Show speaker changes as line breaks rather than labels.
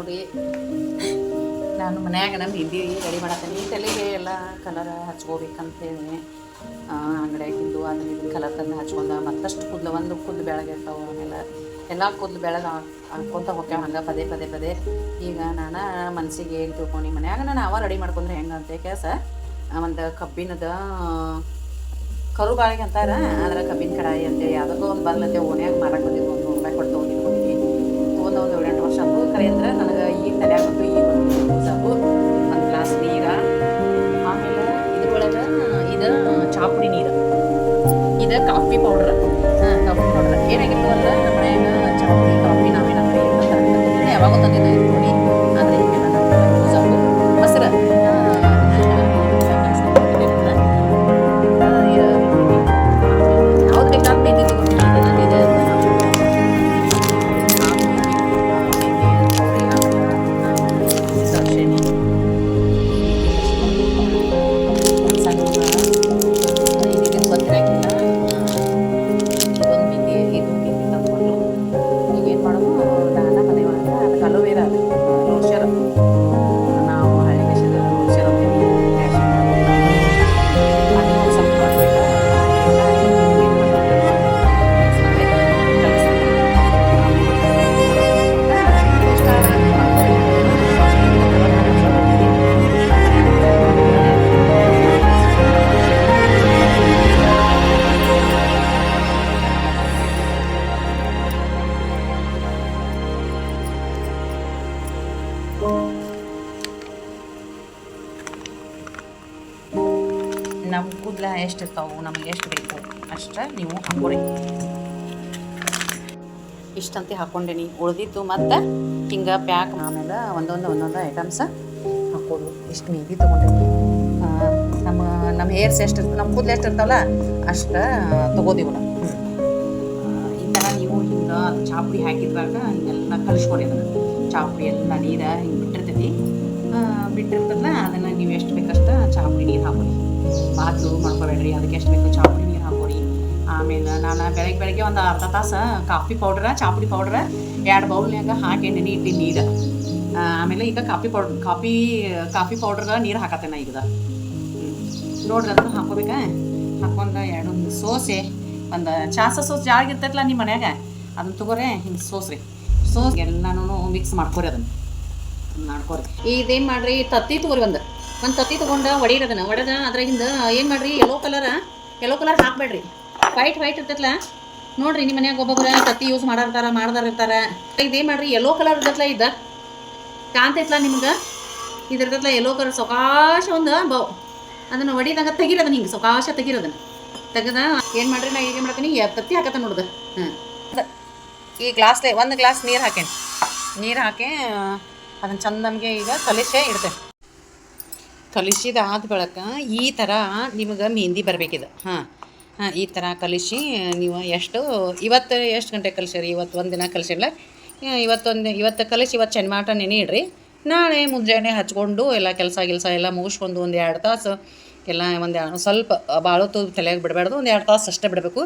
ನೋಡ್ರಿ ನಾನು ಮನ್ಯಾಗ ನಮ್ಮ ಹಿಂದಿ ರೆಡಿ ಮಾಡತ್ತೀನಿ. ತಲೆಗೆ ಎಲ್ಲ ಕಲರ್ ಹಚ್ಕೋಬೇಕಂತೇಳಿ ಅಂಗಡಿಯಾಗಿಂದು ಅದನ್ನ ಇದನ್ನ ಕಲರ್ ತಂದು ಹಚ್ಕೊಂಡ ಮತ್ತಷ್ಟು ಕೂದಲು, ಒಂದು ಕೂದಲು ಬೆಳಗಿರ್ತಾವೆ ಆಮೇಲೆ ಎಲ್ಲ ಕೂದಲು ಬೆಳಗ್ಗೆ ಹಾಕ್ಕೊಂತ ಹೋಗ್ಯಾವ ಹಂಗೆ ಪದೇ ಪದೇ ಪದೇ. ಈಗ ನಾನು ಮನಸ್ಸಿಗೆ ಏನು ತಿಳ್ಕೊಂಡು, ಮನ್ಯಾಗ ನಾನು ಅವ ರೆಡಿ ಮಾಡ್ಕೊಂಡ್ರೆ ಹೆಂಗಂತೆ ಕೆಲಸ ಒಂದು ಕಬ್ಬಿನದ ಕರು ಬಾಳಿಗೆ ಅಂತಾರ ಆದ್ರೆ ಕಬ್ಬಿನ ಕಡಾಯಿ ಅಂತೇಳಿ ಯಾವುದಕ್ಕೂ ಒಂದು ಬರ್ಲತ್ತೆ ಓಣ್ಯಾಗ ಮಾರಕ್ಕೆ ಬಂದಿದ್ದು ಒಂದು ನೂರು ರೂಪಾಯಿ ಕೊಟ್ಟು ತೊಗೊಂಡಿದ್ದೀನಿ ಕಾಫಿ ಪೌಡ್ರ್ ಕಾಫಿ ಪೌಡ್ರ್ ಏನಾಗಿತ್ತು ಅಂದ್ರೆ ನಮ್ಮ ಮನ್ಯಾಗ ಚಾಪುಡಿ ನಮ್ಮ ಕೂದಲ ಎಷ್ಟು ಇರ್ತಾವೆ, ನಮಗೆ ಎಷ್ಟು ಬೇಕು, ಅಷ್ಟು ನೀವು ಹಾಕೋರಿ ಇಷ್ಟಂತೆ ಹಾಕ್ಕೊಂಡೇನಿ ಉಳಿದಿದ್ದು ಮತ್ತು ಹಿಂಗೆ ಪ್ಯಾಕ್ ಆಮೇಲೆ ಒಂದೊಂದು ಒಂದೊಂದು ಐಟಮ್ಸ ಹಾಕೋದು ಇಷ್ಟು ಮೆಹಂದಿ ತೊಗೊಂಡೇನಿ. ನಮ್ಮ ನಮ್ಮ ಹೇರ್ಸ್ ಎಷ್ಟು ಇರ್ತವೆ ನಮ್ಮ ಕೂದಲು ಎಷ್ಟು ಇರ್ತಾವಲ್ಲ, ಅಷ್ಟು ತೊಗೋದಿವು ನಾವು ಈ ನೀವು ಹಿಂಗೆ ಚಾಪುಡಿ ಹಾಕಿದ್ರಾಗ ಹಿಂಗೆಲ್ಲ ಕಲಿಸ್ಕೊಡಿ ಅದನ್ನು. ಚಾಪುಡಿ ಎಲ್ಲ ನೀರು ಹಿಂಗೆ ಬಿಟ್ಟಿರ್ತೈತಿ. ಬಿಟ್ಟಿರ್ತದಲ್ಲ ಅದನ್ನು ನೀವು ಎಷ್ಟು ಬೇಕಷ್ಟು ಚಾಪುಡಿ ನೀರು ಹಾಕೋರಿ ಬಾತು ಮಾಡ್ಕೋಬೇಡ್ರಿ, ಅದಕ್ಕೆ ಎಷ್ಟು ಬೇಕು ಚಾಪುಡಿ ನೀರು ಹಾಕೋರಿ. ಆಮೇಲೆ ನಾನು ಬೆಳಗ್ಗೆ ಬೆಳಗ್ಗೆ ಒಂದು ಅರ್ಧ ತಾಸು ಕಾಫಿ ಪೌಡ್ರ ಚಾಪುಡಿ ಪೌಡ್ರ ಎರಡು ಬೌಲ್ನ್ಯಾಗ ಹಾಕಿ ನೆನೆ ನೀರು. ಆಮೇಲೆ ಈಗ ಕಾಫಿ ಪೌಡ್ರ್ ಕಾಫಿ ಕಾಫಿ ಪೌಡ್ರ್ಗೆ ನೀರು ಹಾಕತ್ತೇನೆ ಈಗ ನೋಡ್ರಿ ಅದನ್ನು ಹಾಕೋಬೇಕಾ? ಹಾಕೊಂಡು ಎರಡು ಸೋಸೆ, ಒಂದು ಚಾಸ ಸೋಸ್ ಜಾಗಿರ್ತೈತಲ್ಲ ನಿಮ್ಮ ಮನ್ಯಾಗ? ಅದನ್ನ ತಗೋರೆ, ಹಿಂಗೆ ಸೋಸ್ರಿ. ಸೋಸ್ ಎಲ್ಲನೂ ಮಿಕ್ಸ್ ಮಾಡ್ಕೊರಿ ಅದನ್ನು. ಮಾಡ್ಕೊರಿ. ಇದೇನು ಮಾಡ್ರಿ, ತತ್ತಿ ತಗೋರಿ ಒಂದು. ಒಂದು ತತ್ತಿ ತೊಗೊಂಡು ಒಡೀರಿ ಒಡೆದ ಅದ್ರಾಗಿಂದ ಏನು ಮಾಡ್ರಿ ಯೆಲ್ಲೋ ಕಲರ ಯೆಲ್ಲೋ ಕಲರ್ ಹಾಕ್ಬೇಡ್ರಿ. ವೈಟ್ ವೈಟ್ ಇರ್ತೈತಲ್ಲ ನೋಡ್ರಿ ನಿಮ್ಮ ಮನ್ಯಾಗ ಒಬ್ಬೊಬ್ಬರ ತತ್ತಿ ಯೂಸ್ ಮಾಡಾರ್ತಾರ, ಮಾಡ್ದಾರ ಇರ್ತಾರ. ಏನು ಮಾಡ್ರಿ ಯೆಲ್ಲೋ ಕಲರ್ ಇರ್ತೈತಲ್ಲ ಇದ್ದ. ಕಾಣ್ತೈತ್ಲ ನಿಮ್ಗೆ? ಇದಿರ್ತೈತಲ್ಲ ಯೆಲ್ಲೋ ಕಲರ್ ಸೊಕಾಶ ಒಂದು ಬೌ ಅದನ್ನು ಒಡಿದಾಗ ತೆಗಿರೋದನ್ನ ಹಿಂಗೆ ಸೊಕಾಶ ತೆಗಿರೋದನ್ನ. ತೆಗೆದ ಏನು ಮಾಡ್ರಿ, ನಾ ಈಗ ಮಾಡ್ತೀನಿ ತತ್ತಿ ಹಾಕತ್ತ ನೋಡ್ದೆ. ಹಾಂ ಈ ಗ್ಲಾಸ್ಲೆ ಒಂದು ಗ್ಲಾಸ್ ನೀರು ಹಾಕೇನಿ. ನೀರು ಹಾಕಿ, ಅದನ್ನು ಚಂದಮ್ಗೆ ಈಗ ಕಲಿಸೇ ಇಡ್ತೇನೆ. ಕಲಿಸಿದ ಆದ ಬಳಿಕ ಈ ಥರ ನಿಮಗೆ ಮೆಹಂದಿ ಬರಬೇಕಿದೆ. ಹಾಂ ಹಾಂ, ಈ ಥರ ಕಲಿಸಿ ನೀವು ಎಷ್ಟು, ಇವತ್ತು ಎಷ್ಟು ಗಂಟೆ ಕಲಿಸಿರಿ ಇವತ್ತು ಒಂದು ದಿನ ಕಲಿಸಿಲ್ಲ. ಇವತ್ತೊಂದು, ಇವತ್ತು ಕಲಿಸಿ, ಇವತ್ತು ಚೆನ್ನಮಾಟ ನೆನೆ ಇಡ್ರಿ. ನಾಳೆ ಮುಂಜಾನೆ ಹಚ್ಕೊಂಡು ಎಲ್ಲ ಕೆಲಸ, ಗಿಲ್ಸ ಎಲ್ಲ ಮುಗಿಸ್ಕೊಂಡು ಒಂದು ಎರಡು ತಾಸು, ಎಲ್ಲ ಒಂದು ಸ್ವಲ್ಪ ಭಾಳ ಹೊತ್ತು ತಲೆಯಾಗಿ ಬಿಡಬಾರ್ದು, ಒಂದು ಎರಡು ತಾಸು ಅಷ್ಟೇ ಬಿಡಬೇಕು.